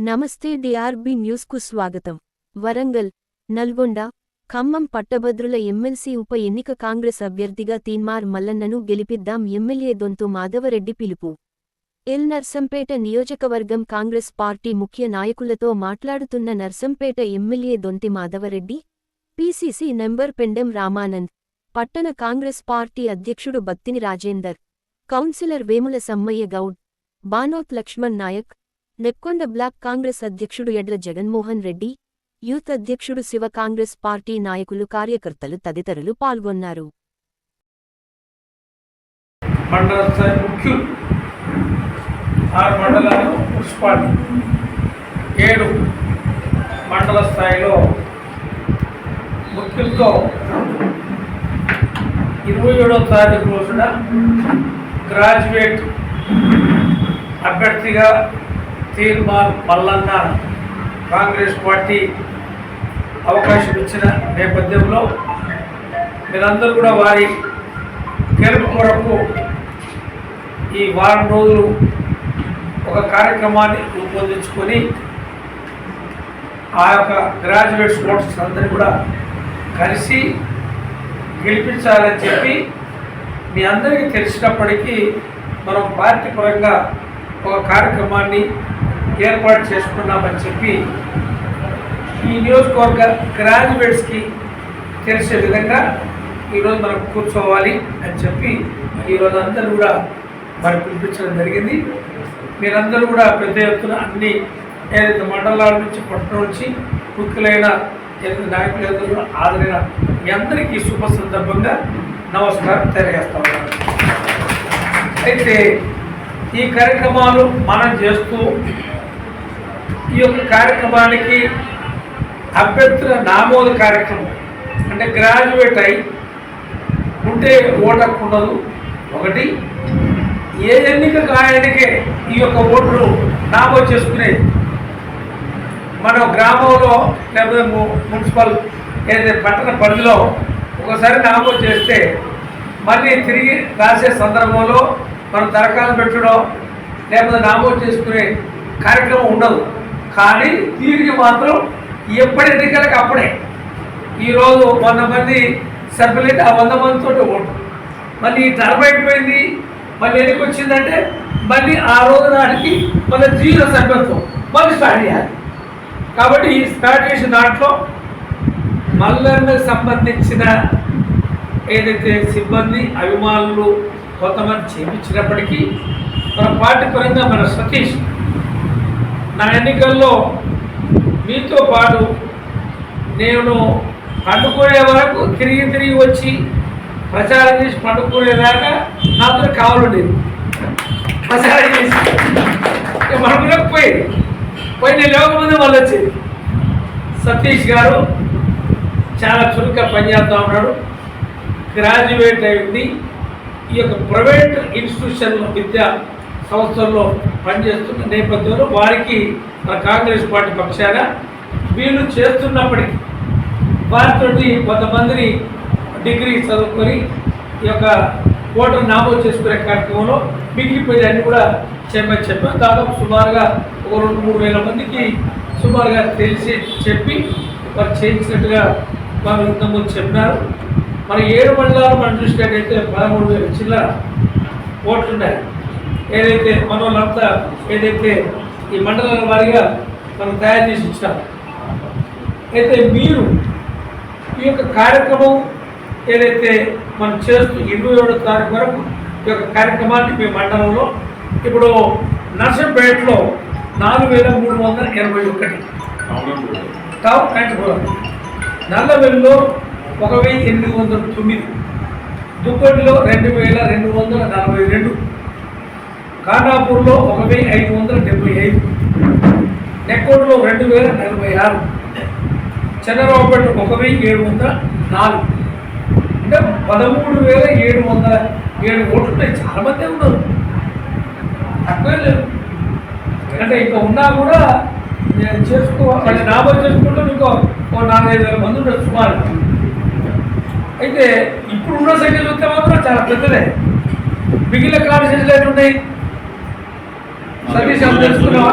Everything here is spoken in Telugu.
నమస్తే డిఆర్బి న్యూస్కు స్వాగతం. వరంగల్ నల్గొండ ఖమ్మం పట్టభద్రుల ఎమ్మెల్సీ ఉప ఎన్నిక కాంగ్రెస్ అభ్యర్థిగా తీన్మార్ మల్లన్నను గెలిపిద్దాం ఎమ్మెల్యే దొంతు మాధవరెడ్డి పిలుపు. ఎల్ నర్సంపేట నియోజకవర్గం కాంగ్రెస్ పార్టీ ముఖ్య నాయకులతో మాట్లాడుతున్న Narsampet MLA Donthi Madhavareddy PCC number Pendem Ramanand పట్టణ కాంగ్రెస్ పార్టీ అధ్యక్షుడు బత్తిని రాజేందర్ కౌన్సిలర్ వేముల సమ్మయ్య గౌడ్ బానోత్ లక్ష్మణ్ నాయక్ నెక్కొండ బ్లాక్ కాంగ్రెస్ అధ్యక్షుడు ఎడ్ల జగన్మోహన్ రెడ్డి యూత్ అధ్యక్షుడు శివ కాంగ్రెస్ పార్టీ నాయకులు కార్యకర్తలు తదితరులు పాల్గొన్నారు. మండల స్థాయి ముఖ్యులు ఆరు మండలాలు మున్సిపాలిటీ. ఏడు మండల స్థాయిలో ముఖ్యులతో ఇరవై ఏడవ తారీఖు రోజున గ్రాడ్యుయేట్ అభ్యర్థిగా తీర్మాన్ మల్లన్న కాంగ్రెస్ పార్టీ అవకాశం ఇచ్చిన నేపథ్యంలో మీరందరూ కూడా వారి గెలుపు కొరకు ఈ వారం రోజులు ఒక కార్యక్రమాన్ని రూపొందించుకొని ఆ యొక్క గ్రాడ్యుయేట్ స్పోర్ట్స్ అందరినీ కూడా కలిసి గెలిపించాలని చెప్పి మీ అందరికీ తెలిసినప్పటికీ మనం పార్టీ పరంగా ఒక కార్యక్రమాన్ని ఏర్పాటు చేసుకున్నామని చెప్పి ఈ నియోజకవర్గ గ్రాడ్యుయేట్స్కి తెలిసే విధంగా ఈరోజు మనం కూర్చోవాలి అని చెప్పి ఈరోజు అందరూ కూడా మరి పిలిపించడం జరిగింది. మీరందరూ కూడా పెద్ద ఎత్తున అన్ని ఏదైతే మండలాల నుంచి పట్టణం నుంచి ముఖ్యులైన ఏదైతే నాయకులు మీ అందరికీ శుభ సందర్భంగా నమస్కారం తెలియజేస్తా ఉన్నాను. అయితే ఈ కార్యక్రమాలు మనం చేస్తూ ఈ యొక్క కార్యక్రమానికి అభ్యర్థుల నామోద కార్యక్రమం అంటే గ్రాడ్యుయేట్ అయి ఉంటే ఓటకు ఉండదు. ఒకటి ఏ ఎన్నికకు ఆయనకే ఈ యొక్క ఓట్లు నామోదు చేసుకునే మనం గ్రామంలో లేకపోతే మున్సిపల్ ఏదైతే పట్టణ పరిధిలో ఒకసారి నామోదు చేస్తే మళ్ళీ తిరిగి రాసే సందర్భంలో మనం దరఖాస్తు పెట్టడం లేకపోతే నామోదు చేసుకునే కార్యక్రమం ఉండదు. కానీ దీనికి మాత్రం ఎప్పటి ఎన్నికలకు అప్పుడే. ఈరోజు వంద మంది సభ్యులైతే ఆ వంద మందితో ఓటు. మళ్ళీ ఈ టర్మ్ అయిపోయింది మళ్ళీ ఎన్నిక వచ్చిందంటే మళ్ళీ ఆ రోజు నాటికి మళ్ళీ జీరో సభ్యత్వం మళ్ళీ స్టార్ట్ చేయాలి. కాబట్టి ఈ స్టార్ట్ చేసిన దాంట్లో మల్లన్నకు సంబంధించిన ఏదైతే సిబ్బంది అభిమానులు కొంతమంది చేయించినప్పటికీ మన పార్టీ పరంగా మన సతీష్ నా ఎన్నికల్లో మీతో పాటు నేను పండుకునే వరకు తిరిగి తిరిగి వచ్చి ప్రచారం చేసి పండుకునేదాకా నాతో కావాలండేది ప్రచారం చేసి. ఇక మనకు పోయేది. పోయి నేను లేవకముందే వాళ్ళు వచ్చేది. సతీష్ గారు చాలా చురుగ్గా పనిచేస్తూ ఉన్నాడు. గ్రాడ్యుయేట్ అయింది ఈ యొక్క ప్రైవేట్ ఇన్స్టిట్యూషన్లో విద్య సంస్థల్లో పనిచేస్తున్న నేపథ్యంలో వారికి మన కాంగ్రెస్ పార్టీ పక్షాన వీళ్ళు చేస్తున్నప్పటికీ వారితోటి కొంతమందిని డిగ్రీ చదువుకొని ఈ యొక్క ఓటర్ నామోదు చేసుకునే కార్యక్రమంలో మిగిలిపోయేదాన్ని కూడా చేయమని చెప్పాం దాదాపు సుమారుగా ఒక రెండు మూడు వేల మందికి సుమారుగా తెలిసి చెప్పి వారు చేయించినట్టుగా వారు ఇంతకుముందు చెప్పినారు. మరి ఏడు మండలాలు మనం చూసినట్టయితే పదమూడు వేల చిల్లర ఓట్లు ఉన్నాయి ఏదైతే మన వాళ్ళంతా ఏదైతే ఈ మండలాల వారిగా మనం తయారు చేసి ఇచ్చారు అయితే మీరు ఈ యొక్క కార్యక్రమం ఏదైతే మనం చేస్తూ ఇరవై ఏడో తారీఖు వరకు ఈ యొక్క కార్యక్రమాన్ని మీ మండలంలో ఇప్పుడు నర్సంపేటలో నాలుగు వేల మూడు వందల ఎనభై ఒకటి. టాప్ అండ్ నల్లవెల్లిలో ఒక వెయ్యి ఎనిమిది వందల తొమ్మిది. దుప్పటిలో రెండు వేల రెండు వందల నలభై రెండు. ఖానాపూర్లో ఒక వెయ్యి ఐదు వందల డెబ్బై ఐదు. నెక్కోడ్లో రెండు వేల నలభై ఆరు. చంద్రబాబుపేట ఒక వెయ్యి ఏడు వందల నాలుగు. అంటే పదమూడు వేల ఏడు వందల ఏడు ఓట్లు ఉన్నాయి. చాలా మంది ఉన్నారు. తక్కువే లేదు. అంటే ఇంకా ఉన్నా కూడా నేను చేసుకో అంటే నామోదు చేసుకుంటూ ఇంకో ఓ నాలుగైదు వేల మంది ఉండదు సుమారు. అయితే ఇప్పుడు ఉన్న సంఖ్య చూస్తే మాత్రం చాలా పెద్దదే. మిగిలిన కాన్స్టిట్యూన్సీలు ఎన్ని ఉన్నాయి? సతీష్ తెలుసుకున్నావా